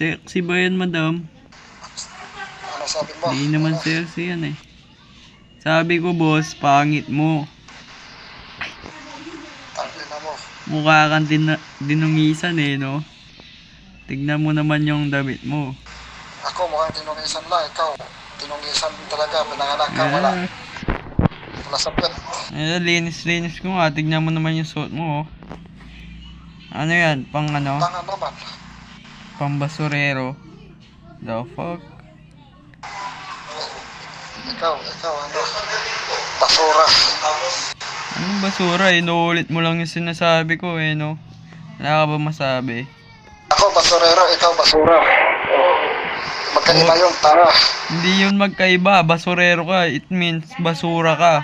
Sexy ba yan, madam? Ano sabi mo? Hindi naman sexy yan eh. Sabi ko, boss, pangit mo. Tangin na mo. Mukha kang din dinungisan eh, no? Tignan mo naman yung damit mo. Ako mukhang tinungisan lang. Ikaw, tinungisan talaga. Pinanganak ka, wala. Ah, Wala sa pet. eh, linis-linis ko nga. Tignan mo naman yung suot mo, oh. Ano yan? Pang ano? Tanga naman. Pang basurero. The fuck? Ikaw, ikaw, ano? Basura. Anong basura? Inuulit mo lang yung sinasabi ko eh, no? Wala ka ba masabi? Ako, basurero. Ikaw, basura. Magkaiba yung tanga. Hindi yun magkaiba. Basurero ka. It means basura ka.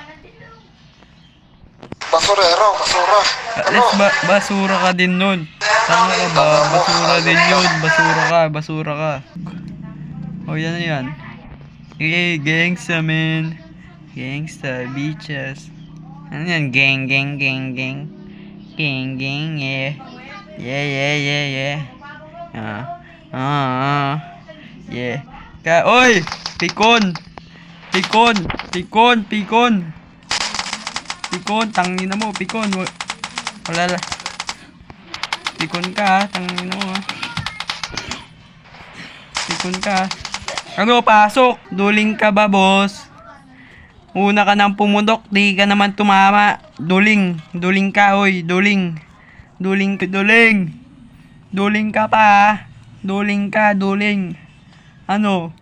Basurero, basura. At Ano? least ba basura ka din nun. Tama ka ba? Basura din yun. Basura ka. Basura ka. O yan yan. Hey, gangsta man. Gangsta, bitches. Ano yan? Gang, gang, gang, gang. Gang, gang, yeah. Yeah, yeah, yeah, yeah. Ah, ah, ah. Yeah. Ka, oy! Pikon! Pikon! Pikon! Pikon! Pikon! Tangina mo, pikon! Wa- Wala la. Pikon ka, ha? tangina mo. ha. Pikon ka. Ano, pasok! Duling ka ba, boss? Una ka nang pumundok, di ka naman tumama. Duling. Duling ka, oy. Duling. Duling ka, duling. Duling ka pa, ha? Duling ka, duling. Ano?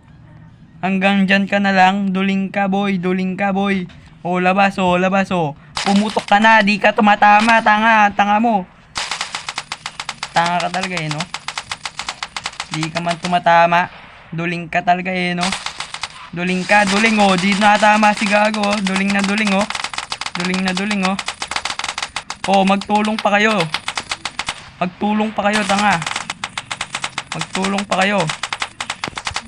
Hanggang dyan ka na lang. Duling ka, boy. Duling ka, boy. O, labas, o, labas, o. Pumutok ka na. Di ka tumatama. Tanga, tanga mo. Tanga ka talaga, eh, no? Di ka man tumatama. Duling ka talaga, eh, no? Duling ka, duling, oh. Di natama si Gago, oh. Duling na duling, oh. Duling na duling, oh. Oh, magtulong pa kayo. Magtulong pa kayo, tanga. Magtulong pa kayo.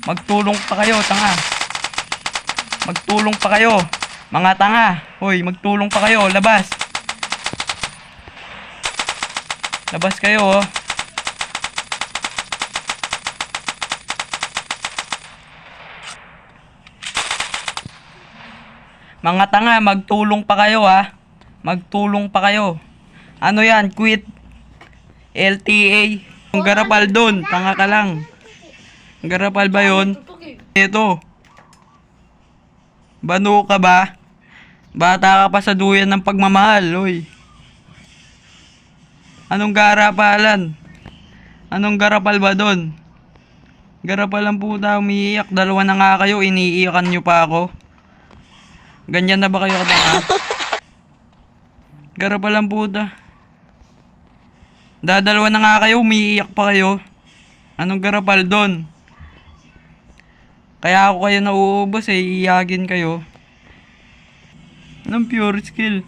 Magtulong pa kayo, tanga. Magtulong pa kayo. Mga tanga. Hoy, magtulong pa kayo. Labas. Labas kayo, oh. Mga tanga, magtulong pa kayo, ha. Magtulong pa kayo. Ano yan? Quit. LTA. Ang garapal doon. Tanga ka lang. Ang garapal ba yun? Ito. Bano ka ba? Bata ka pa sa duyan ng pagmamahal, oy. Anong garapalan? Anong garapal ba doon? Garapal lang po daw umiiyak. Dalawa na nga kayo, iniiyakan nyo pa ako. Ganyan na ba kayo katanga? Garapal lang po da. Dadalawa na nga kayo, umiiyak pa kayo. Anong garapal doon? Kaya ako kayo nauubos eh, iiyagin kayo. Anong pure skill?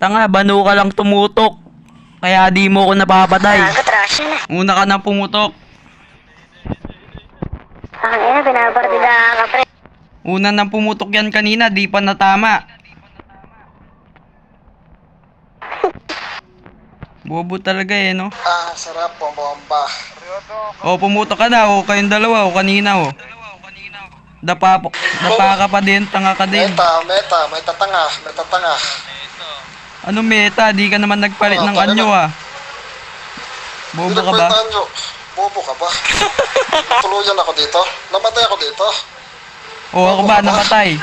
Tanga, bano ka lang tumutok. Kaya di mo ko napapatay. Nakatrasya na. Una ka na pumutok. Ang ina, binabartida ka, pre. Una nang pumutok yan kanina, di pa natama. Bobo talaga eh, no? Ah, sarap po, bomba. O, pumutok ka na, o, kayong dalawa, o, kanina, o. Dapa, dapa ka pa din, tanga ka din. Meta, meta, may tatanga, may tatanga. Ano meta, di ka naman nagpalit ng anyo, ah. Bobo ka ba? Pinagpalitan nyo. Bobo ka ba? Tuluyan ako dito. Namatay ako dito. O, ako ba, namatay?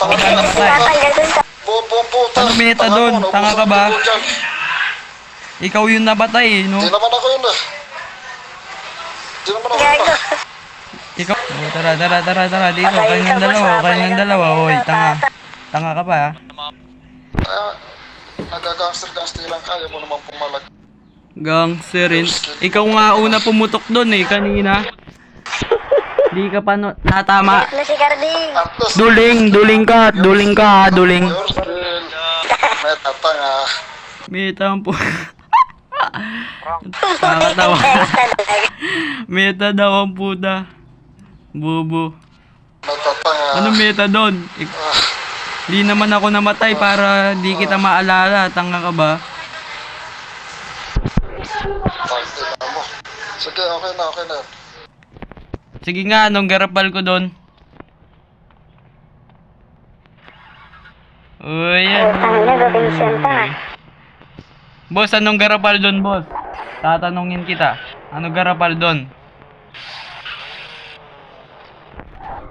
Ako ba, namatay? Tatanggal dun sa... Bobo ang puta. Ano meta Tanga doon? Tanga ka ba? Ikaw yung nabatay, eh, no? Di naman ako yun eh. Di naman ako yun. Ikaw, o, tara, tara, tara, tara, dito, kayong dalawa, o, kayong dalawa, oy, tanga. Tanga ka pa, ah. Ah, nagagangster-gangster lang kaya mo naman pumalag. Gangsterin. Ikaw nga una pumutok doon eh, kanina. Di ka pa no- natama. Na si Duling, duling ka, duling ka, duling. May tatanga. Meta ang po. Nakakatawa. Meta daw ang puta. Bobo. May. Ano meta doon? Ik- di naman ako namatay para di kita maalala. Tanga ka ba? Sige, okay na, okay na. Sige nga, anong garapal ko doon? Uy, nga. Boss, anong garapal doon, boss? Tatanungin kita. Anong garapal doon?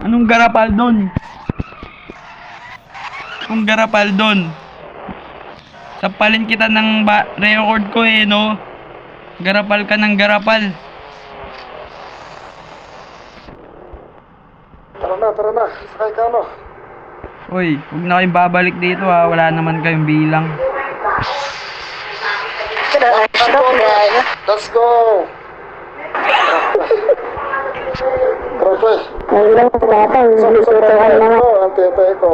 Anong garapal doon? Anong garapal doon? Sapalin kita ng record ko eh, no? Garapal ka ng garapal. Tara na, tara na. Sakay ka, no? Uy, huwag na kayong babalik dito ha. Wala naman kayong bilang. Stop, gago. Let's go! Pre. Ang ilang bata, hindi tutukan naman. Ito, ang tetay ko.